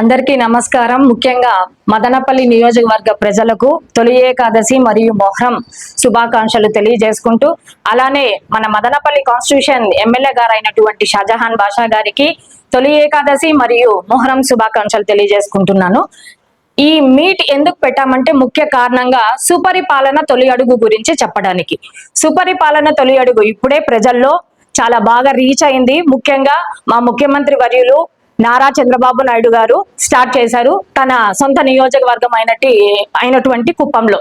అందరికీ నమస్కారం. ముఖ్యంగా మదనపల్లి నియోజకవర్గ ప్రజలకు తొలి ఏకాదశి మరియు మొహరం శుభాకాంక్షలు తెలియజేసుకుంటూ అలానే మన మదనపల్లి కాన్స్టిట్యూషన్ ఎమ్మెల్యే గారైనటువంటి షాజహాన్ బాషా గారికి తొలి ఏకాదశి మరియు మొహరం శుభాకాంక్షలు తెలియజేసుకుంటున్నాను. ఈ మీట్ ఎందుకు పెట్టామంటే ముఖ్య కారణంగా సుపరిపాలన తొలి అడుగు గురించి చెప్పడానికి. సుపరిపాలన తొలి అడుగు ఇప్పుడే ప్రజల్లో చాలా బాగా రీచ్ అయింది. ముఖ్యంగా మా ముఖ్యమంత్రి వర్యులు నారా చంద్రబాబు నాయుడు గారు స్టార్ట్ చేశారు తన సొంత నియోజకవర్గం అయినటి అయినటువంటి కుప్పంలో.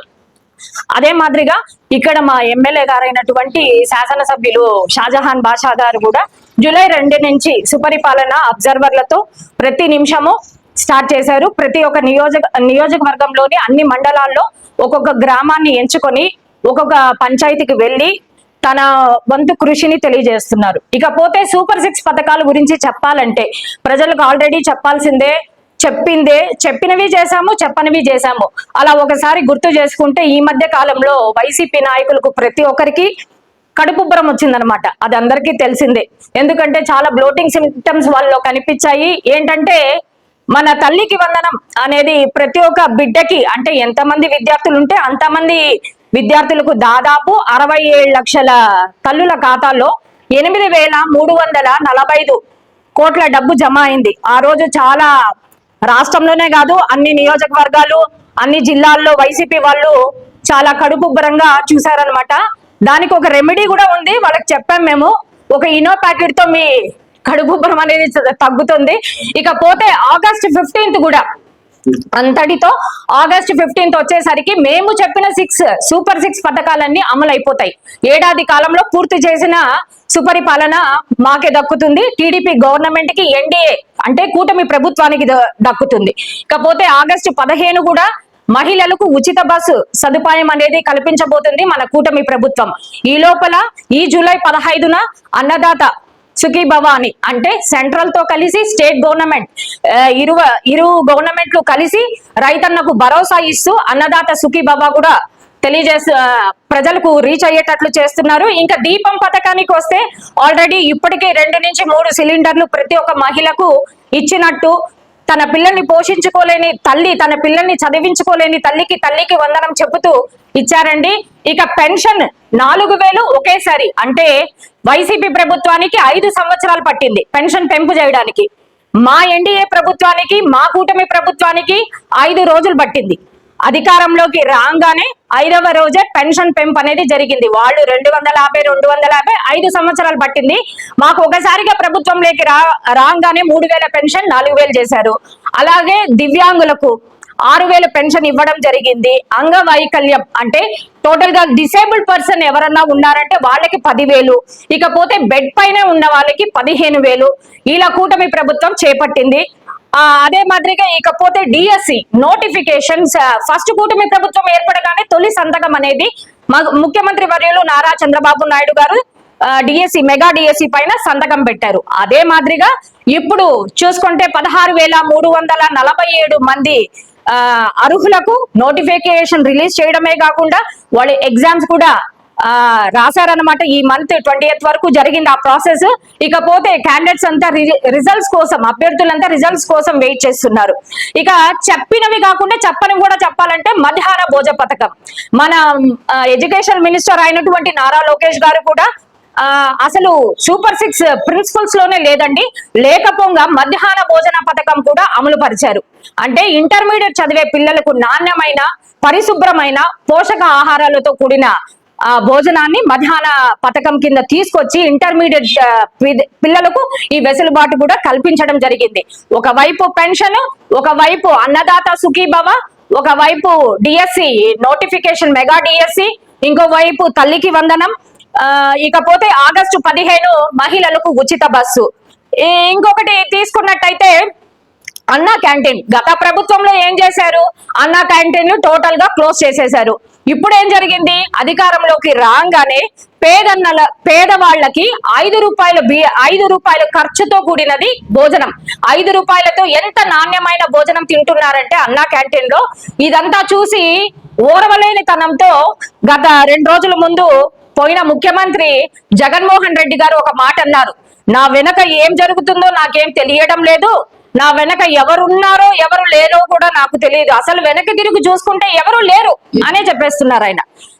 అదే మాదిరిగా ఇక్కడ మా ఎమ్మెల్యే గారైనటువంటి శాసనసభ్యులు షాజహాన్ బాషా గారు కూడా జూలై రెండు నుంచి సుపరిపాలన అబ్జర్వర్లతో ప్రతి నిమిషము స్టార్ట్ చేశారు. ప్రతి ఒక్క నియోజక నియోజకవర్గంలోని అన్ని మండలాల్లో ఒక్కొక్క గ్రామాన్ని ఎంచుకొని ఒక్కొక్క పంచాయతీకి వెళ్ళి తన వంతు కృషిని తెలియజేస్తున్నారు. ఇకపోతే సూపర్ సిక్స్ పథకాల గురించి చెప్పాలంటే ప్రజలకు ఆల్రెడీ చెప్పాల్సిందే చెప్పిందే చెప్పినవి చేశాము చెప్పనివి చేశాము. అలా ఒకసారి గుర్తు చేసుకుంటే ఈ మధ్య కాలంలో వైసీపీ నాయకులకు ప్రతి ఒక్కరికి కడుపుబ్బరం వచ్చిందనమాట అది అందరికీ తెలిసిందే. ఎందుకంటే చాలా బ్లోటింగ్ సిమ్టమ్స్ వాళ్ళు కనిపించాయి. ఏంటంటే మన తల్లికి వందనం అనేది ప్రతి ఒక్క బిడ్డకి అంటే ఎంతమంది విద్యార్థులు ఉంటే అంతమంది విద్యార్థులకు దాదాపు అరవై ఏడు లక్షల తల్లుల ఖాతాల్లో ఎనిమిది వేల మూడు వందల నలభై ఐదు కోట్ల డబ్బు జమ అయింది. ఆ రోజు చాలా రాష్ట్రంలోనే కాదు అన్ని నియోజకవర్గాలు అన్ని జిల్లాల్లో వైసీపీ వాళ్ళు చాలా కడుపుబ్బరంగా చూసారనమాట దానికి ఒక రెమెడీ కూడా ఉంది. వాళ్ళకి చెప్పాం మేము. ఒక ఇనో ప్యాకెట్తో మీ కడుపుబ్బరం అనేది తగ్గుతుంది. ఇకపోతే ఆగస్ట్ ఫిఫ్టీన్త్ కూడా అంతటితో ఆగస్ట్ ఫిఫ్టీన్త్ వచ్చేసరికి మేము చెప్పిన సిక్స్ సూపర్ సిక్స్ పథకాలన్నీ అమలు అయిపోతాయి ఏడాది కాలంలో పూర్తి చేసిన సుపరిపాలన మాకే దక్కుతుంది. టీడీపీ గవర్నమెంట్కి ఎన్డీఏ అంటే కూటమి ప్రభుత్వానికి ద- దక్కుతుంది. ఇకపోతే ఆగస్టు పదిహేను కూడా మహిళలకు ఉచిత బస్సు సదుపాయం అనేది కల్పించబోతుంది మన కూటమి ప్రభుత్వం. ఈ లోపల ఈ జూలై పదహైదున అన్నదాత సుఖీ భవాని అంటే సెంట్రల్తో కలిసి స్టేట్ గవర్నమెంట్ ఇరువ ఇరు ఇరు గవర్నమెంట్లు కలిసి రైతన్నకు భరోసా ఇస్తూ అన్నదాత సుఖీ భవ కూడా తెలియజేస్తూ ప్రజలకు రీచ్ అయ్యేటట్లు చేస్తున్నారు. ఇంకా దీపం పథకానికి వస్తే ఆల్రెడీ ఇప్పటికే రెండు నుంచి మూడు సిలిండర్లు ప్రతి ఒక్క మహిళకు ఇచ్చినట్టు తన పిల్లల్ని పోషించుకోలేని తల్లి తన పిల్లల్ని చదివించుకోలేని తల్లికి తల్లికి వందనం చెబుతూ ఇచ్చారండి. ఇక పెన్షన్ నాలుగు వేలు ఒకేసారి. అంటే వైసీపీ ప్రభుత్వానికి ఐదు సంవత్సరాలు పట్టింది పెన్షన్ పెంపు చేయడానికి. మా ఎన్డీఏ ప్రభుత్వానికి మా కూటమి ప్రభుత్వానికి ఐదు రోజులు పట్టింది. అధికారంలోకి రాగానే ఐదవ రోజే పెన్షన్ పెంపు అనేది జరిగింది. వాళ్ళు రెండు వందల యాభై రెండు వందల యాభై ఐదు సంవత్సరాలు పట్టింది. మాకు ఒకసారిగా ప్రభుత్వంలోకి రా రాగానే మూడు వేల పెన్షన్ నాలుగు వేలు చేశారు. అలాగే దివ్యాంగులకు ఆరు పెన్షన్ ఇవ్వడం జరిగింది. అంగవైకల్యం అంటే టోటల్గా డిసేబుల్డ్ పర్సన్ ఎవరన్నా ఉన్నారంటే వాళ్ళకి పదివేలు. ఇకపోతే బెడ్ పైన ఉన్న వాళ్ళకి పదిహేను వేలు. ఇలా కూటమి ప్రభుత్వం చేపట్టింది. ఆ అదే మాదిరిగా ఇకపోతే డిఎస్సి నోటిఫికేషన్స్ ఫస్ట్ కూటమి ప్రభుత్వం ఏర్పడగానే తొలి సంతకం అనేది ముఖ్యమంత్రి వర్యులు Nara Chandrababu Naidu garu DSC mega DSC పైన సంతకం పెట్టారు. అదే మాదిరిగా ఇప్పుడు చూసుకుంటే పదహారు వేల మూడు వందల నలభై ఏడు మంది అర్హులకు నోటిఫికేషన్ రిలీజ్ చేయడమే కాకుండా వాళ్ళ ఎగ్జామ్స్ కూడా ఆ రాశారనమాట ఈ మంత్ ట్వంటీ వరకు జరిగింది ఆ ప్రాసెస్. ఇకపోతే క్యాండిడేట్స్ అంతా రిజల్ట్స్ కోసం అభ్యర్థులంతా రిజల్ట్స్ కోసం వెయిట్ చేస్తున్నారు. ఇక చెప్పినవి కాకుండా చెప్పని కూడా చెప్పాలంటే మధ్యాహ్న భోజ పథకం. మన ఎడ్యుకేషన్ మినిస్టర్ అయినటువంటి నారా లోకేష్ గారు కూడా అసలు సూపర్ సిక్స్ ప్రిన్సిపల్స్లోనే లేదండి. లేకపోగా మధ్యాహ్న భోజన పథకం కూడా అమలు పరిచారు అంటే ఇంటర్మీడియట్ చదివే పిల్లలకు నాణ్యమైన పరిశుభ్రమైన పోషక ఆహారాలతో కూడిన ఆ భోజనాన్ని మధ్యాహ్న పథకం కింద తీసుకొచ్చి ఇంటర్మీడియట్ పిల్లలకు ఈ వెసులుబాటు కూడా కల్పించడం జరిగింది. ఒకవైపు పెన్షన్ ఒకవైపు అన్నదాత సుఖీభవ ఒకవైపు డిఎస్సి నోటిఫికేషన్ మెగా డిఎస్సి ఇంకోవైపు తల్లికి వందనం ఇకపోతే ఆగస్టు పదిహేను మహిళలకు ఉచిత బస్సు. ఇంకొకటి తీసుకున్నట్టయితే అన్నా క్యాంటీన్. గత ప్రభుత్వంలో ఏం చేశారు? అన్నా క్యాంటీన్ టోటల్గా క్లోజ్ చేసేశారు. ఇప్పుడు ఏం జరిగింది? అధికారంలోకి రాగానే పేదన్నల పేదవాళ్ళకి ఐదు రూపాయల బి ఐదు రూపాయల ఖర్చుతో కూడినది భోజనం. ఐదు రూపాయలతో ఎంత నాణ్యమైన భోజనం తింటున్నారంటే అన్నా క్యాంటీన్లో ఇదంతా చూసి ఓర్వలేని తనంతో గత రెండు రోజుల ముందు పోయిన ముఖ్యమంత్రి జగన్మోహన్ రెడ్డి గారు ఒక మాట అన్నారు. నా వెనక ఏం జరుగుతుందో నాకేం తెలియడం లేదు. నా వెనక ఎవరున్నారో ఎవరు లేరో కూడా నాకు తెలియదు. అసలు వెనక తిరిగి చూసుకుంటే ఎవరు లేరు అనే చెప్పేస్తున్నారు ఆయన.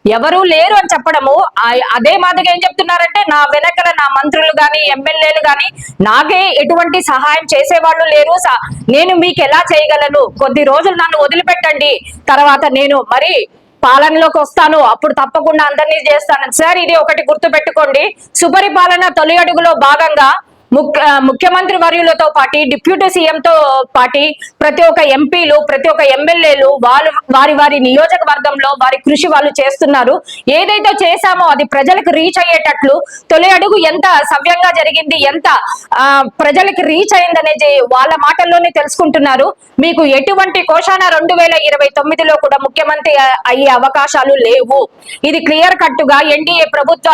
ఎవరు లేరు అని చెప్పడము అదే మాదిరిగా ఏం చెప్తున్నారంటే నా వెనకల నా మంత్రులు గాని ఎమ్మెల్యేలు గాని నాకే ఎటువంటి సహాయం చేసేవాళ్ళు లేరు. స- నేను మీకు ఎలా చేయగలను? కొద్ది రోజులు నన్ను వదిలిపెట్టండి. తర్వాత నేను మరి పాలనలోకి వస్తాను. అప్పుడు తప్పకుండా అందరినీ చేస్తాను. సార్ ఇది ఒకటి గుర్తు పెట్టుకోండి సుపరిపాలన తొలి అడుగులో భాగంగా ముఖ్యమంత్రి వర్యులతో పాటి డిప్యూటీ సీఎంతో పాటి ప్రతి ఒక్క ఎంపీలు ప్రతి ఒక్క ఎమ్మెల్యేలు వాళ్ళు వారి వారి నియోజకవర్గంలో వారి కృషి వాళ్ళు చేస్తున్నారు. ఏదైతే చేశామో అది ప్రజలకు రీచ్ అయ్యేటట్లు తొలి అడుగు ఎంత సవ్యంగా జరిగింది ఎంత ప్రజలకు రీచ్ అయిందనేది వాళ్ళ మాటల్లోనే తెలుసుకుంటున్నారు. మీకు ఎటువంటి కోశాన రెండు వేల ఇరవై తొమ్మిదిలో కూడా ముఖ్యమంత్రి అయ్యే అవకాశాలు లేవు. ఇది క్లియర్ కట్గా ఎన్డీఏ ప్రభుత్వ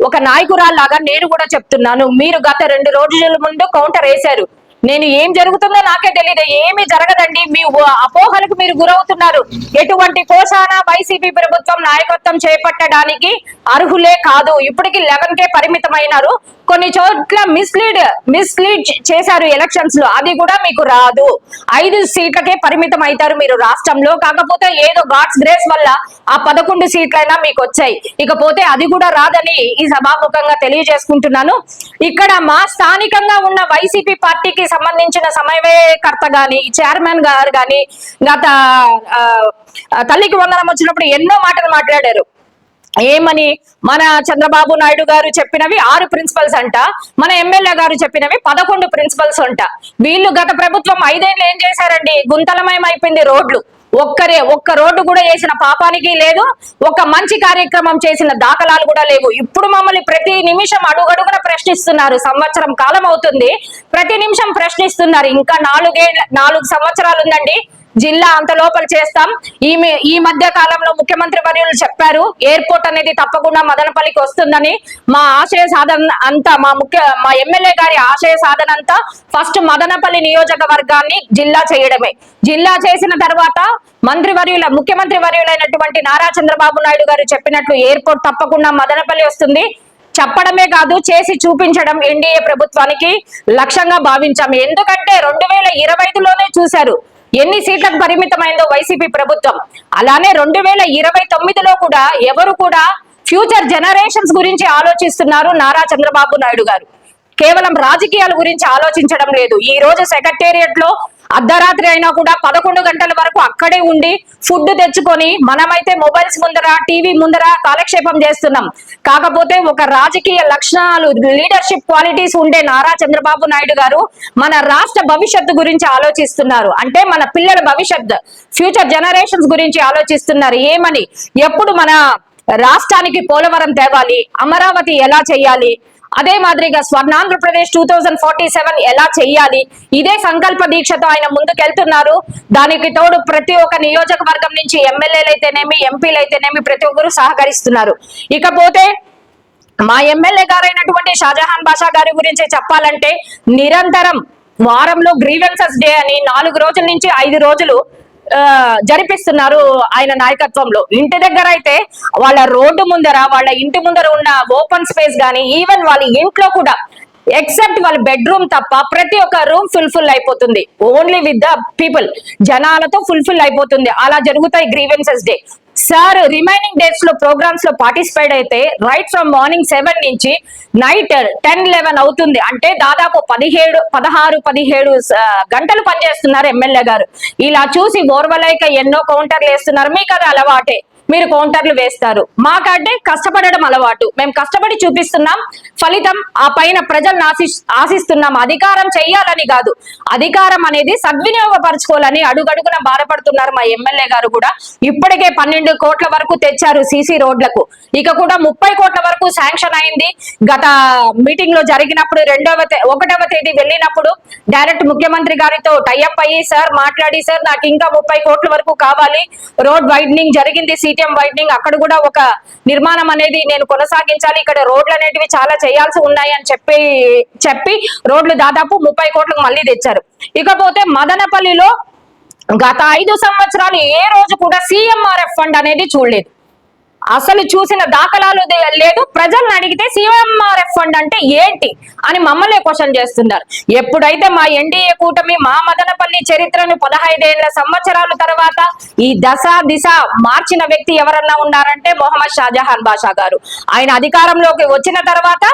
ఒక నాయకురాల్లాగా నేను కూడా చెప్తున్నాను. మీరు గత రెండు రోజుల ముందు కౌంటర్ వేశారు. నేను ఏం జరుగుతుందో నాకే తెలియదు ఏమి జరగదండి. మీ అపోహలకు మీరు గురవుతున్నారు. ఎటువంటి కోసాన వైసీపీ ప్రభుత్వం నాయకత్వం చేపట్టడానికి అర్హులే కాదు. ఇప్పటికి లెవెన్ కే పరిమితమైనారు. కొన్ని చోట్ల మిస్లీడ్ మిస్లీడ్ చేశారు ఎలక్షన్స్లో. అది కూడా మీకు రాదు. ఐదు సీట్లకే పరిమితం అవుతారు మీరు రాష్ట్రంలో. కాకపోతే ఏదో గాడ్స్ గ్రేస్ వల్ల ఆ పదకొండు సీట్లైనా మీకు వచ్చాయి. ఇకపోతే అది కూడా రాదని ఈ సభాముఖంగా తెలియజేసుకుంటున్నాను. ఇక్కడ మా స్థానికంగా ఉన్న వైసీపీ పార్టీకి సంబంధించిన సమన్వయకర్త గాని చైర్మన్ గారు గాని గత తల్లికి వందనం వచ్చినప్పుడు ఎన్నో మాటలు మాట్లాడారు. ఏమని? మన చంద్రబాబు నాయుడు గారు చెప్పినవి ఆరు ప్రిన్సిపల్స్ అంట. మన ఎమ్మెల్యే గారు చెప్పినవి పదకొండు ప్రిన్సిపల్స్ అంట. వీళ్ళు గత ప్రభుత్వం ఐదేళ్ళు ఏం చేశారండి? గుంతలమయం అయిపోయింది రోడ్లు. ఒక్కరే ఒక్క రోడ్డు కూడా చేసిన పాపానికి లేదు. ఒక మంచి కార్యక్రమం చేసిన దాఖలాలు కూడా లేవు. ఇప్పుడు మమ్మల్ని ప్రతి నిమిషం అడుగడుగున ప్రశ్నిస్తున్నారు. సంవత్సరం కాలం అవుతుంది. ప్రతి నిమిషం ప్రశ్నిస్తున్నారు. ఇంకా నాలుగేళ్ళ నాలుగు సంవత్సరాలు ఉందండి. జిల్లా అంత లోపల చేస్తాం. ఈ ఈ మధ్య కాలంలో ముఖ్యమంత్రి వర్యులు చెప్పారు ఎయిర్పోర్ట్ అనేది తప్పకుండా మదనపల్లికి వస్తుందని. మా ఆశయ సాధన అంతా మా ముఖ్య మా ఎమ్మెల్యే గారి ఆశయ సాధన అంతా ఫస్ట్ మదనపల్లి నియోజకవర్గాన్ని జిల్లా చేయడమే. జిల్లా చేసిన తర్వాత మంత్రి వర్యుల ముఖ్యమంత్రి వర్యులైనటువంటి నారా చంద్రబాబు నాయుడు గారు చెప్పినట్లు ఎయిర్పోర్ట్ తప్పకుండా మదనపల్లి వస్తుంది. చెప్పడమే కాదు చేసి చూపించడం ఎన్డీఏ ప్రభుత్వానికి లక్ష్యంగా భావించాం. ఎందుకంటే రెండు వేల ఇరవై ఐదులోనే చూశారు. ఎన్ని సీట్లకు పరిమితమైందో వైసీపీ ప్రభుత్వం. అలానే రెండు వేల ఇరవై తొమ్మిదిలో కూడా ఎవరు కూడా ఫ్యూచర్ జనరేషన్స్ గురించి ఆలోచిస్తున్నారు నారా చంద్రబాబు నాయుడు గారు. కేవలం రాజకీయాల గురించి ఆలోచించడం లేదు. ఈ రోజు సెక్రటేరియట్లో అర్ధరాత్రి అయినా కూడా పదకొండు గంటల వరకు అక్కడే ఉండి ఫుడ్ తెచ్చుకొని మనమైతే మొబైల్స్ ముందర టీవీ ముందర కాలక్షేపం చేస్తున్నాం. కాకపోతే ఒక రాజకీయ లక్షణాలు లీడర్షిప్ క్వాలిటీస్ ఉండే నారా చంద్రబాబు నాయుడు గారు మన రాష్ట్ర భవిష్యత్తు గురించి ఆలోచిస్తున్నారు. అంటే మన పిల్లల భవిష్యత్ ఫ్యూచర్ జనరేషన్స్ గురించి ఆలోచిస్తున్నారు. ఏమని? ఎప్పుడు మన రాష్ట్రానికి పోలవరం తేవాలి? అమరావతి ఎలా చేయాలి? అదే మాదిరిగా Swarnandhra Pradesh two thousand forty seven ఎలా చేయాలి? ఇదే సంకల్ప దీక్షతో ఆయన ముందుకెళ్తున్నారు. దానికి తోడు ప్రతి ఒక్క నియోజకవర్గం నుంచి ఎమ్మెల్యేలు అయితేనేమి ఎంపీలు అయితేనేమి ప్రతి ఒక్కరు సహకరిస్తున్నారు. ఇకపోతే మా ఎమ్మెల్యే గారైనటువంటి షాజహాన్ బాషా గారి గురించి చెప్పాలంటే నిరంతరం వారంలో గ్రీవెన్సెస్ డే అని నాలుగు రోజుల నుంచి ఐదు రోజులు జరిపిస్తున్నారు ఆయన నాయకత్వంలో. ఇంటి దగ్గర అయితే వాళ్ళ రోడ్డు ముందర వాళ్ళ ఇంటి ముందర ఉన్న ఓపెన్ స్పేస్ గానీ ఈవెన్ వాళ్ళ ఇంట్లో కూడా ఎక్సెప్ట్ వాళ్ళ బెడ్రూమ్ తప్ప ప్రతి ఒక్క రూమ్ ఫుల్ఫిల్ అయిపోతుంది. Only with the people. జనాలతో ఫుల్ఫిల్ అయిపోతుంది. అలా జరుగుతాయి గ్రీవెన్సెస్ డే. సార్ రిమైనింగ్ డేట్స్లో ప్రోగ్రామ్స్లో పార్టిసిపేట్ అయితే రైట్ ఫ్రమ్ మార్నింగ్ సెవెన్ నుంచి నైట్ టెన్ లెవెన్ అవుతుంది. అంటే దాదాపు పదిహేడు పదహారు పదిహేడు గంటలు పనిచేస్తున్నారు ఎమ్మెల్యే గారు. ఇలా చూసి ఓర్వలేక ఎన్నో కౌంటర్లు వేస్తున్నారు. మీకు అది అలవాటే. మీరు కౌంటర్లు వేస్తారు. మాకంటే కష్టపడడం అలవాటు. మేము కష్టపడి చూపిస్తున్నాం ఫలితం ఆ పైన ప్రజలను ఆశి ఆశిస్తున్నాం. అధికారం చెయ్యాలని కాదు. అధికారం అనేది సద్వినియోగపరచుకోవాలని అడుగడుగున బాధపడుతున్నారు మా ఎమ్మెల్యే గారు కూడా. ఇప్పటికే పన్నెండు కోట్ల వరకు తెచ్చారు సీసీ రోడ్లకు. ఇక కూడా ముప్పై కోట్ల వరకు శాంక్షన్ అయింది. గత మీటింగ్లో జరిగినప్పుడు రెండవ ఒకటవ తేదీ వెళ్ళినప్పుడు డైరెక్ట్ ముఖ్యమంత్రి గారితో టైఅప్ అయ్యి సార్ మాట్లాడి సార్ నాకు ఇంకా ముప్పై కోట్ల వరకు కావాలి. రోడ్ వైడనింగ్ జరిగింది జీటీఎం వైడ్నింగ్ అక్కడ కూడా ఒక నిర్మాణం అనేది నేను కొనసాగించాలి. ఇక్కడ రోడ్లు అనేటివి చాలా చేయాల్సి ఉన్నాయి అని చెప్పి చెప్పి రోడ్లు దాదాపు ముప్పై కోట్లకు మళ్ళీ తెచ్చారు. ఇకపోతే మదనపల్లిలో గత ఐదు సంవత్సరాలు ఏ రోజు కూడా సిఎంఆర్ఎఫ్ ఫండ్ అనేది చూడలేదు. అసలు చూసిన దాఖలాలు లేదు. ప్రజల్ని అడిగితే సిఎంఆర్ఎఫ్ ఫండ్ అంటే ఏంటి అని మమ్మల్ని క్వశ్చన్ చేస్తున్నారు. ఎప్పుడైతే మా ఎన్డీఏ కూటమి మా మదనపల్లి చరిత్రను పదహైదేళ్ళ సంవత్సరాల తర్వాత ఈ దశ దిశ మార్చిన వ్యక్తి ఎవరన్నా ఉన్నారంటే మొహమ్మద్ షాజహాన్ బాషా గారు. ఆయన అధికారంలోకి వచ్చిన తర్వాత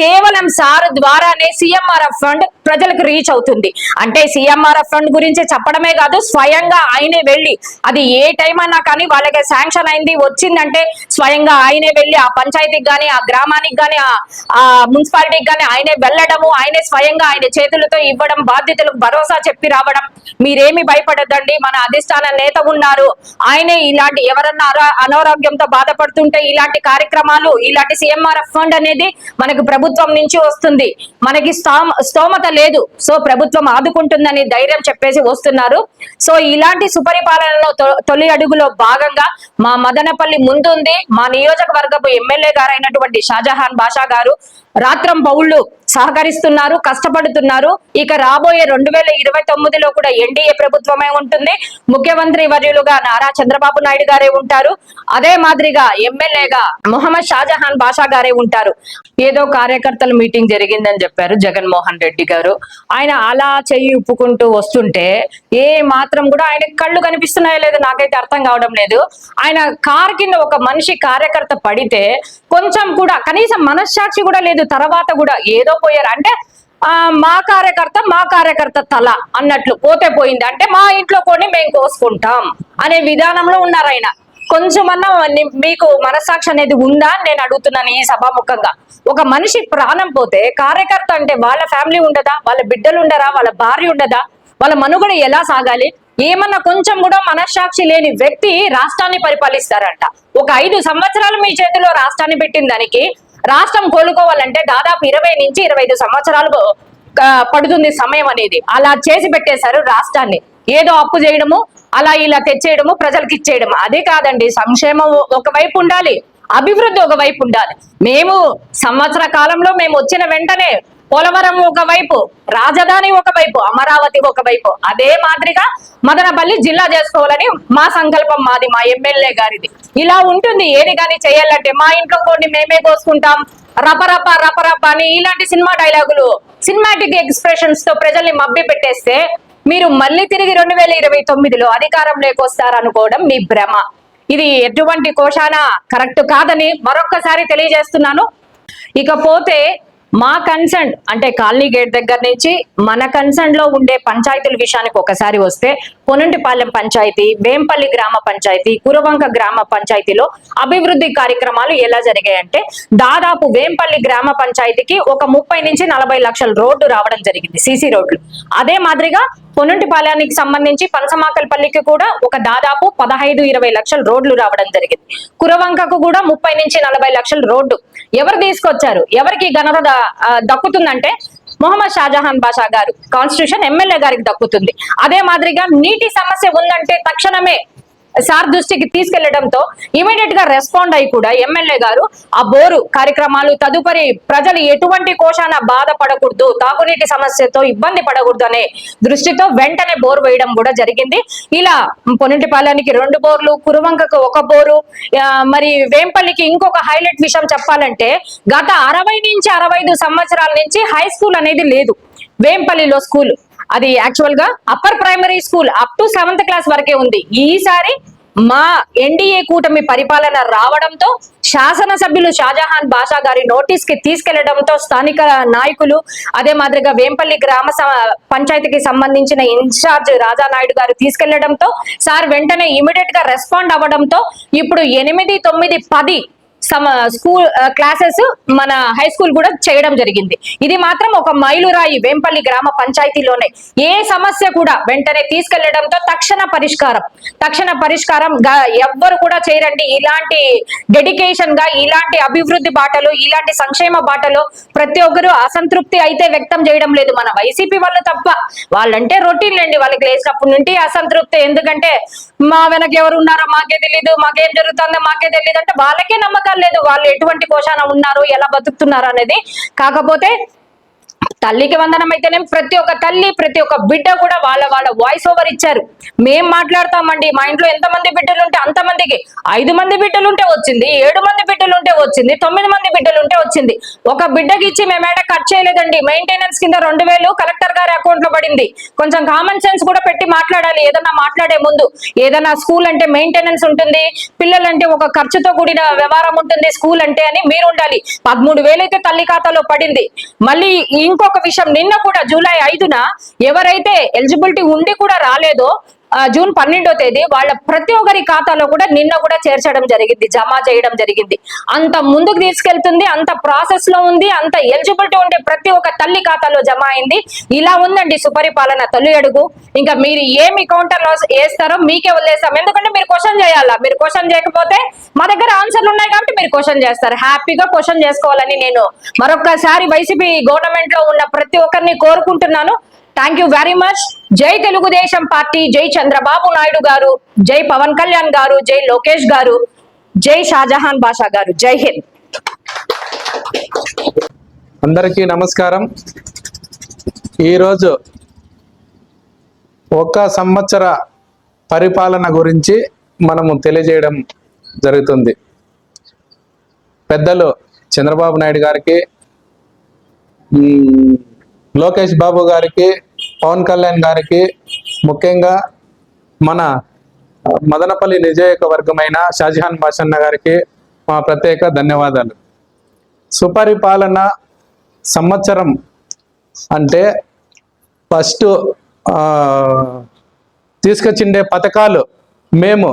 కేవలం సార్ ద్వారానే సిఎంఆర్ఎఫ్ ఫండ్ ప్రజలకు రీచ్ అవుతుంది. అంటే సిఎంఆర్ఎఫ్ ఫండ్ గురించి చెప్పడమే కాదు స్వయంగా ఆయనే వెళ్ళి అది ఏ టైం అన్నా కానీ వాళ్ళకి శాంక్షన్ అయింది వచ్చిందంటే స్వయంగా ఆయనే వెళ్ళి ఆ పంచాయతీకి గానీ ఆ గ్రామానికి గానీ ఆ- ఆ మున్సిపాలిటీకి గానీ ఆయనే వెళ్ళడము ఆయనే స్వయంగా ఆయన చేతులతో ఇవ్వడం బాధ్యతలకు భరోసా చెప్పి రావడం మీరేమి భయపడద్దండి మన అధిష్టాన నేత ఉన్నారు. ఆయనే ఇలాంటి ఎవరన్నా అనారోగ్యంతో బాధపడుతుంటే ఇలాంటి కార్యక్రమాలు ఇలాంటి సిఎంఆర్ఎఫ్ ఫండ్ అనేది మనకు ప్రభుత్వం నుంచి వస్తుంది. మనకి స్తోమత లేదు. సో ప్రభుత్వం ఆదుకుంటుందని ధైర్యం చెప్పేసి వస్తున్నారు. సో ఇలాంటి సుపరిపాలనలో తొ- తొలి అడుగులో భాగంగా మా మదనపల్లి ముందుంది. మా నియోజకవర్గపు ఎమ్మెల్యే గారైనటువంటి షాజహాన్ బాషా గారు రాత్రం పౌళ్ళు సహకరిస్తున్నారు కష్టపడుతున్నారు. ఇక రాబోయే రెండు వేల ఇరవై తొమ్మిదిలో కూడా ఎన్డీఏ ప్రభుత్వమే ఉంటుంది. ముఖ్యమంత్రి వర్యులుగా నారా చంద్రబాబు నాయుడు గారే ఉంటారు. అదే మాదిరిగా ఎమ్మెల్యేగా మొహమ్మద్ షాజహాన్ బాషా గారే ఉంటారు. ఏదో కార్యకర్తల మీటింగ్ జరిగిందని చెప్పారు జగన్మోహన్ రెడ్డి గారు. ఆయన అలా చెయ్యి ఉప్పుకుంటూ వస్తుంటే ఏ మాత్రం కూడా ఆయన కళ్ళు కనిపిస్తున్నాయో లేదో నాకైతే అర్థం కావడం లేదు. ఆయన కార్ కింద ఒక మనిషి కార్యకర్త పడితే కొంచెం కూడా కనీసం మనస్సాక్షి కూడా లేదు. తర్వాత కూడా ఏదో పోయారు. అంటే ఆ మా కార్యకర్త మా కార్యకర్త తల అన్నట్లు పోతే పోయింది. అంటే మా ఇంట్లో కొని మేము కోసుకుంటాం అనే విధానంలో ఉన్నారు ఆయన. కొంచెమన్నా మీకు మనస్సాక్షి అనేది ఉందా అని నేను అడుగుతున్నాను ఈ సభాముఖంగా. ఒక మనిషి ప్రాణం పోతే కార్యకర్త అంటే వాళ్ళ ఫ్యామిలీ ఉండదా? వాళ్ళ బిడ్డలు ఉండరా? వాళ్ళ భార్య ఉండదా? వాళ్ళ మనుగడ ఎలా సాగాలి? ఏమన్నా కొంచెం కూడా మనస్సాక్షి లేని వ్యక్తి రాష్ట్రాన్ని పరిపాలిస్తారంట. ఒక ఐదు సంవత్సరాలు మీ చేతిలో రాష్ట్రాన్ని పెట్టిన దానికి రాష్ట్రం కోలుకోవాలంటే దాదాపు ఇరవై నుంచి ఇరవై ఐదు సంవత్సరాలు పడుతుంది సమయం అనేది. అలా చేసి పెట్టేశారు రాష్ట్రాన్ని. ఏదో అప్పు చేయడము అలా ఇలా తెచ్చేయడము ప్రజలకు ఇచ్చేయడం అదే కాదండి సంక్షేమం ఒకవైపు ఉండాలి అభివృద్ధి ఒకవైపు ఉండాలి. మేము సంవత్సర కాలంలో మేము వచ్చిన వెంటనే పోలవరం ఒకవైపు రాజధాని ఒకవైపు అమరావతి ఒకవైపు. అదే మాదిరిగా మదనపల్లి జిల్లా చేసుకోవాలని మా సంకల్పం మాది మా ఎమ్మెల్యే గారిది. ఇలా ఉంటుంది ఏది కానీ చేయాలంటే మా ఇంట్లో కొన్ని మేమే కోసుకుంటాం. రపరప రపరప అని ఇలాంటి సినిమా డైలాగులు సినిమాటిక్ ఎక్స్ప్రెషన్స్తో ప్రజల్ని మబ్బి పెట్టేస్తే మీరు మళ్ళీ తిరిగి రెండు వేల ఇరవై తొమ్మిదిలో అధికారం లేకొస్తారనుకోవడం మీ భ్రమ. ఇది ఎటువంటి కోశాన? కరెక్ట్ కాదని మరొక్కసారి తెలియజేస్తున్నాను. ఇకపోతే మా కన్సర్న్ అంటే కాలనీ గేట్ దగ్గర నుంచి మన కన్సర్న్లో ఉండే పంచాయతీల విషయానికి ఒకసారి వస్తే పొనంటిపాలెం పంచాయతీ వేంపల్లి గ్రామ పంచాయతీ కురవంక గ్రామ పంచాయతీలో అభివృద్ధి కార్యక్రమాలు ఎలా జరిగాయంటే దాదాపు వేంపల్లి గ్రామ పంచాయతీకి ఒక ముప్పై నుంచి నలభై లక్షల రోడ్డు రావడం జరిగింది సీసీ రోడ్లు. అదే మాదిరిగా పొన్నుంటిపాలెనికి సంబంధించి పనసమాకల్పల్లికి కూడా ఒక దాదాపు పదహైదు ఇరవై లక్షల రోడ్లు రావడం జరిగింది. కురవంకకు కూడా ముప్పై నుంచి నలభై లక్షల రోడ్డు. ఎవరు తీసుకొచ్చారు? ఎవరికి ఘనత దక్కుతుందంటే మొహమ్మద్ షాజహాన్ బాషా గారు. కాన్స్టిట్యూషన్ ఎమ్మెల్యే గారికి దక్కుతుంది. అదే మాదిరిగా నీటి సమస్య ఉందంటే తక్షణమే సార్ దృష్టికి తీసుకెళ్ళడంతో ఇమీడియట్గా రెస్పాండ్ అయి కూడా ఎమ్మెల్యే గారు ఆ బోరు కార్యక్రమాలు తదుపరి ప్రజలు ఎటువంటి కోశాన బాధపడకూడదు తాగునీటి సమస్యతో ఇబ్బంది పడకూడదు అనే దృష్టితో వెంటనే బోర్ వేయడం కూడా జరిగింది. ఇలా పొన్నింటిపాలెనికి రెండు బోర్లు కురువంకకు ఒక బోరు మరి వేంపల్లికి ఇంకొక హైలైట్ విషయం చెప్పాలంటే గత అరవై నుంచి అరవై ఐదు సంవత్సరాల నుంచి హై స్కూల్ అనేది లేదు. వేంపల్లిలో స్కూల్. అది యాక్చువల్గా upper primary school up to seventh class వరకే ఉంది. ఈసారి మా ఎన్డీఏ కూటమి పరిపాలన రావడంతో శాసనసభ్యులు షాజహాన్ బాషా గారి నోటీస్కి తీసుకెళ్ళడంతో స్థానిక నాయకులు అదే మాదిరిగా వేంపల్లి గ్రామ స- పంచాయతీకి సంబంధించిన ఇన్ఛార్జ్ రాజానాయుడు గారు తీసుకెళ్ళడంతో సార్ వెంటనే ఇమీడియట్గా రెస్పాండ్ అవ్వడంతో ఇప్పుడు ఎనిమిది తొమ్మిది పది సమ స్కూల్ క్లాసెస్ మన హై స్కూల్ కూడా చేయడం జరిగింది. ఇది మాత్రం ఒక మైలురాయి వేంపల్లి గ్రామ పంచాయతీలోనే. ఏ సమస్య కూడా వెంటనే తీసుకెళ్ళడంతో తక్షణ పరిష్కారం. తక్షణ పరిష్కారం ఎవ్వరు కూడా చేయరండి. ఇలాంటి డెడికేషన్గా ఇలాంటి అభివృద్ధి బాటలు ఇలాంటి సంక్షేమ బాటలో ప్రతి ఒక్కరు అసంతృప్తి అయితే వ్యక్తం చేయడం లేదు మన వైసీపీ వాళ్ళు తప్ప. వాళ్ళంటే రొటీన్ లేండి వాళ్ళకి లేచినప్పటి నుండి అసంతృప్తి. ఎందుకంటే మా వెనక ఎవరు ఉన్నారో మాకే తెలియదు మాకేం జరుగుతుందో మాకే తెలియదు అంటే వాళ్ళకే నమ్మకాలు లేదు వాళ్ళు ఎటువంటి కోశాన ఉన్నారు ఎలా బతుకుతున్నారు అనేది. కాకపోతే తల్లికి వందనం అయితేనే ప్రతి ఒక్క తల్లి ప్రతి ఒక్క బిడ్డ కూడా వాళ్ళ వాళ్ళ వాయిస్ ఓవర్ ఇచ్చారు. మేం మాట్లాడతామండి మా ఇంట్లో ఎంత మంది బిడ్డలు ఉంటే అంత మందికి ఐదు మంది బిడ్డలు ఉంటే వచ్చింది ఏడు మంది బిడ్డలు ఉంటే వచ్చింది తొమ్మిది మంది బిడ్డలు ఉంటే వచ్చింది. ఒక బిడ్డకి ఇచ్చి మేమేట కట్ చేయలేదండి. మెయింటెనెన్స్ కింద రెండు వేలు కలెక్టర్ గారి అకౌంట్లో పడింది. కొంచెం కామన్ సెన్స్ కూడా పెట్టి మాట్లాడాలి. ఏదన్నా మాట్లాడే ముందు ఏదైనా స్కూల్ అంటే మెయింటెనెన్స్ ఉంటుంది పిల్లలంటే ఒక ఖర్చుతో కూడిన వ్యవహారం ఉంటుంది స్కూల్ అంటే అని మీరు ఉండాలి. పదమూడు వేలైతే తల్లి ఖాతాలో పడింది. మళ్ళీ ఇంకో ఒక విషయం. నిన్న కూడా జూలై ఐదున ఎవరైతే ఎలిజిబిలిటీ ఉండి కూడా రాలేదో జూన్ పన్నెండో తేదీ వాళ్ళ ప్రతి ఒక్కరి ఖాతాలో కూడా నిన్న కూడా చేర్చడం జరిగింది జమ చేయడం జరిగింది. అంత ముందుకు తీసుకెళ్తుంది అంత ప్రాసెస్లో ఉంది అంత ఎలిజిబిలిటీ ఉండే ప్రతి ఒక్క తల్లి ఖాతాలో జమ అయింది. ఇలా ఉందండి సుపరిపాలన తొలి అడుగు. ఇంకా మీరు ఏమి కౌంటర్లో వేస్తారో మీకే వదిలేస్తాం. ఎందుకంటే మీరు క్వశ్చన్ చేయాలా? మీరు క్వశ్చన్ చేయకపోతే మా దగ్గర ఆన్సర్లు ఉన్నాయి కాబట్టి మీరు క్వశ్చన్ చేస్తారు. హ్యాపీగా క్వశ్చన్ చేసుకోవాలని నేను మరొకసారి వైసీపీ గవర్నమెంట్లో ఉన్న ప్రతి ఒక్కరిని కోరుకుంటున్నాను. థ్యాంక్ యూ వెరీ మచ్ జై తెలుగుదేశం పార్టీ జై చంద్రబాబు నాయుడు గారు జై పవన్ కళ్యాణ్ గారు జై లోకేష్ గారు జై షాజహాన్ బాషా గారు. జై హింద్. అందరికీ నమస్కారం. ఈరోజు ఒక సంవత్సర పరిపాలన గురించి మనము తెలియజేయడం జరుగుతుంది. పెద్దలు చంద్రబాబు నాయుడు గారికి లోకేష్ బాబు గారికి పవన్ కళ్యాణ్ గారికి ముఖ్యంగా మన మదనపల్లి నియోజకవర్గమైన షాజహాన్ బాషన్న గారికి మా ప్రత్యేక ధన్యవాదాలు. సుపరిపాలన సంవత్సరం అంటే ఫస్ట్ తీసుకొచ్చిండే పథకాలు మేము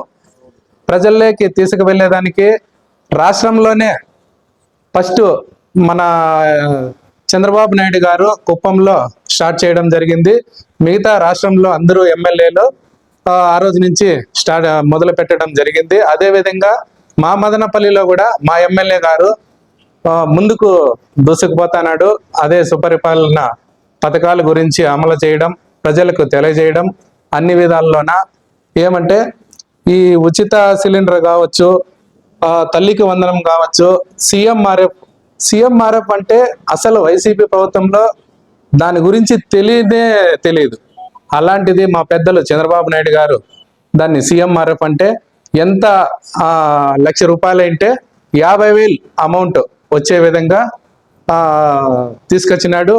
ప్రజల్లోకి తీసుకువెళ్ళేదానికి రాష్ట్రంలోనే ఫస్ట్ మన చంద్రబాబు నాయుడు గారు కుప్పంలో స్టార్ట్ చేయడం జరిగింది. మిగతా రాష్ట్రంలో అందరూ ఎమ్మెల్యేలు ఆ రోజు నుంచి స్టార్ట్ మొదలు పెట్టడం జరిగింది. అదేవిధంగా మా మదనపల్లిలో కూడా మా ఎమ్మెల్యే గారు ముందుకు దూసుకుపోతున్నాడు అదే సుపరిపాలన పథకాల గురించి అమలు చేయడం ప్రజలకు తెలియజేయడం అన్ని విధాల్లోన ఏమంటే ఈ ఉచిత సిలిండర్ కావచ్చు తల్లికి వందనం కావచ్చు సీఎంఆర్ఎఫ్ సీఎంఆర్ఎఫ్ అంటే అసలు వైసీపీ ప్రభుత్వంలో దాని గురించి తెలియదే తెలియదు. అలాంటిది మా పెద్దలు చంద్రబాబు నాయుడు గారు దాన్ని సీఎంఆర్ఎఫ్ అంటే ఎంత లక్ష రూపాయలు అంటే యాభై వేలు అమౌంట్ వచ్చే విధంగా తీసుకొచ్చినాడు.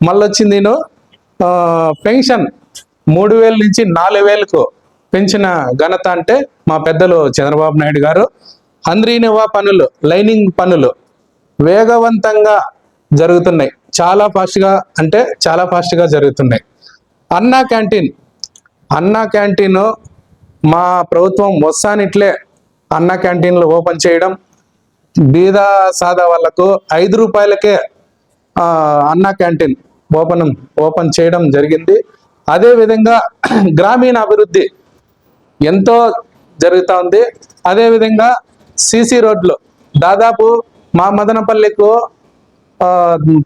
మళ్ళీ వచ్చింది నేను పెన్షన్ మూడు వేల నుంచి నాలుగు వేలకు పెంచిన ఘనత అంటే మా పెద్దలు చంద్రబాబు నాయుడు గారు. అంద్రీనివా పనులు లైనింగ్ పనులు వేగవంతంగా జరుగుతున్నాయి. చాలా ఫాస్ట్గా అంటే చాలా ఫాస్ట్గా జరుగుతున్నాయి. అన్నా క్యాంటీన్. అన్నా క్యాంటీన్ మా ప్రభుత్వం వస్తానిట్లే అన్నా క్యాంటీన్లు ఓపెన్ చేయడం బీద సాదా వాళ్ళకు ఐదు రూపాయలకే అన్నా క్యాంటీన్ ఓపెన్ ఓపెన్ చేయడం జరిగింది. అదేవిధంగా గ్రామీణ అభివృద్ధి ఎంతో జరుగుతూ ఉంది. అదేవిధంగా సిసి రోడ్లు. దాదాపు మా మదనపల్లికు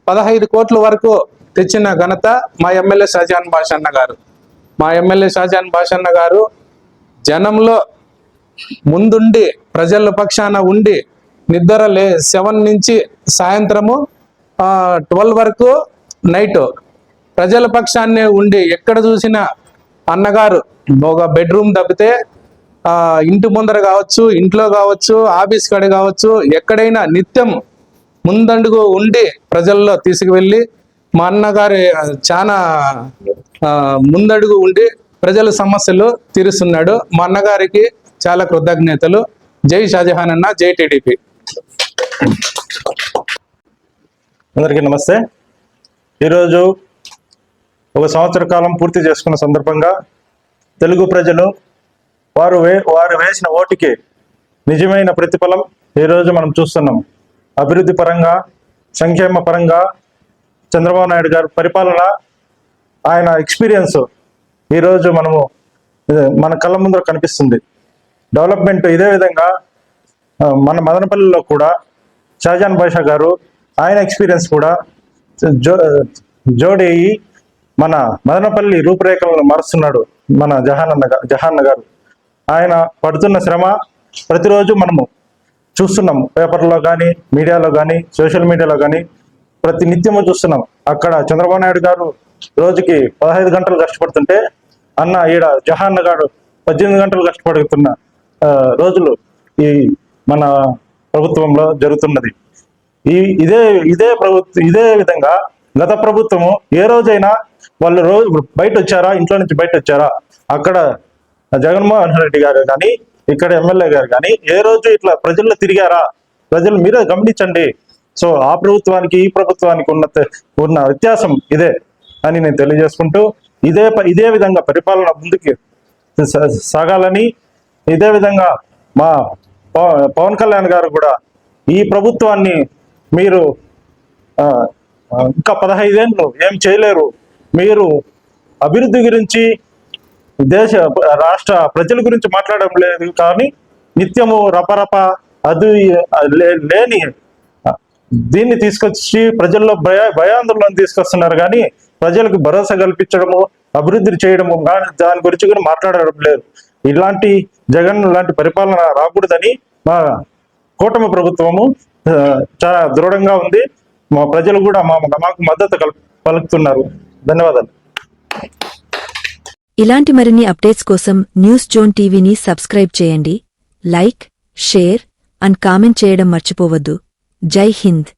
పదహైదు కోట్ల వరకు తెచ్చిన ఘనత మా ఎమ్మెల్యే షాజాన్ భాషన్న గారు. మా ఎమ్మెల్యే షాజాన్ భాషన్న గారు జనంలో ముందుండి ప్రజల పక్షాన ఉండి నిద్ర లే సెవెన్ నుంచి సాయంత్రము ట్వెల్వ్ వరకు నైట్ ప్రజల పక్షాన్నే ఉండి ఎక్కడ చూసినా అన్నగారు ఒక బెడ్రూమ్ తప్పితే ఇంటి ముందర కావచ్చు ఇంట్లో కావచ్చు ఆఫీస్ కాడ కావచ్చు ఎక్కడైనా నిత్యం ముందండుగు ఉండి ప్రజల్లో తీసుకువెళ్ళి మా అన్నగారి చాలా ముందడుగు ఉండి ప్రజల సమస్యలు తీరుస్తున్నాడు. మా అన్నగారికి చాలా కృతజ్ఞతలు. జై షాజహాన్ అన్న జై టీడీపీ. అందరికీ నమస్తే. ఈరోజు ఒక సంవత్సర కాలం పూర్తి చేసుకున్న సందర్భంగా తెలుగు ప్రజలు వారు వే వారు వేసిన ఓటుకి నిజమైన ప్రతిఫలం ఈరోజు మనం చూస్తున్నాం. అభివృద్ధి పరంగా సంక్షేమ పరంగా చంద్రబాబు నాయుడు గారు పరిపాలన ఆయన ఎక్స్పీరియన్స్ ఈరోజు మనము మన కళ్ళ ముందర కనిపిస్తుంది. డెవలప్మెంట్ ఇదే విధంగా మన మదనపల్లిలో కూడా షాజాన్ బాషా గారు ఆయన ఎక్స్పీరియన్స్ కూడా జో అయ్యి మన మదనపల్లి రూపురేఖలను మారుస్తున్నాడు మన జహానన్న జహాన్న గారు. ఆయన పడుతున్న శ్రమ ప్రతిరోజు మనము చూస్తున్నాం పేపర్లో కానీ మీడియాలో కానీ సోషల్ మీడియాలో కానీ ప్రతి నిత్యము చూస్తున్నాం. అక్కడ చంద్రబాబు నాయుడు గారు రోజుకి పదహైదు గంటలు కష్టపడుతుంటే అన్న ఈడ జహాన్న గారు పద్దెనిమిది గంటలు కష్టపడుతున్న రోజులు ఈ మన ప్రభుత్వంలో జరుగుతున్నది. ఈ ఇదే ఇదే ప్రభుత్వం ఇదే విధంగా గత ప్రభుత్వము ఏ రోజైనా వాళ్ళు రోజు బయట వచ్చారా ఇంట్లో నుంచి బయట వచ్చారా అక్కడ జగన్మోహన్ రెడ్డి గారు కానీ ఇక్కడ ఎమ్మెల్యే గారు కానీ ఏ రోజు ఇట్లా ప్రజల్లో తిరిగారా? ప్రజలు మీరే గమనించండి. సో ఆ ప్రభుత్వానికి ఈ ప్రభుత్వానికి ఉన్న ఉన్న వ్యత్యాసం ఇదే అని నేను తెలియజేసుకుంటూ ఇదే ప- ఇదే విధంగా పరిపాలన ముందుకి సాగాలని ఇదే విధంగా మా పవ- పవన్ కళ్యాణ్ గారు కూడా ఈ ప్రభుత్వాన్ని మీరు ఇంకా పదహైదేళ్ళు ఏం చేయలేరు. మీరు అభివృద్ధి గురించి దేశ రాష్ట్ర ప్రజల గురించి మాట్లాడడం లేదు కానీ నిత్యము రపరప అది లే- లేని దీన్ని తీసుకొచ్చి ప్రజల్లో భయ భయాందోళన తీసుకొస్తున్నారు కానీ ప్రజలకు భరోసా కల్పించడము అభివృద్ధి చేయడము కానీ దాని గురించి కూడా మాట్లాడడం లేదు. ఇలాంటి జగన్ లాంటి పరిపాలన రాకూడదని మా కూటమి ప్రభుత్వము చాలా దృఢంగా ఉంది. మా ప్రజలు కూడా మా మాకు మద్దతు కల్ పలుకుతున్నారు. ధన్యవాదాలు. ఇలాంటి మరిన్ని అప్డేట్స్ కోసం న్యూస్ జోన్ టీవీని సబ్స్క్రైబ్ చేయండి లైక్ షేర్ అండ్ కామెంట్ చేయడం మర్చిపోవద్దు. జై హింద్.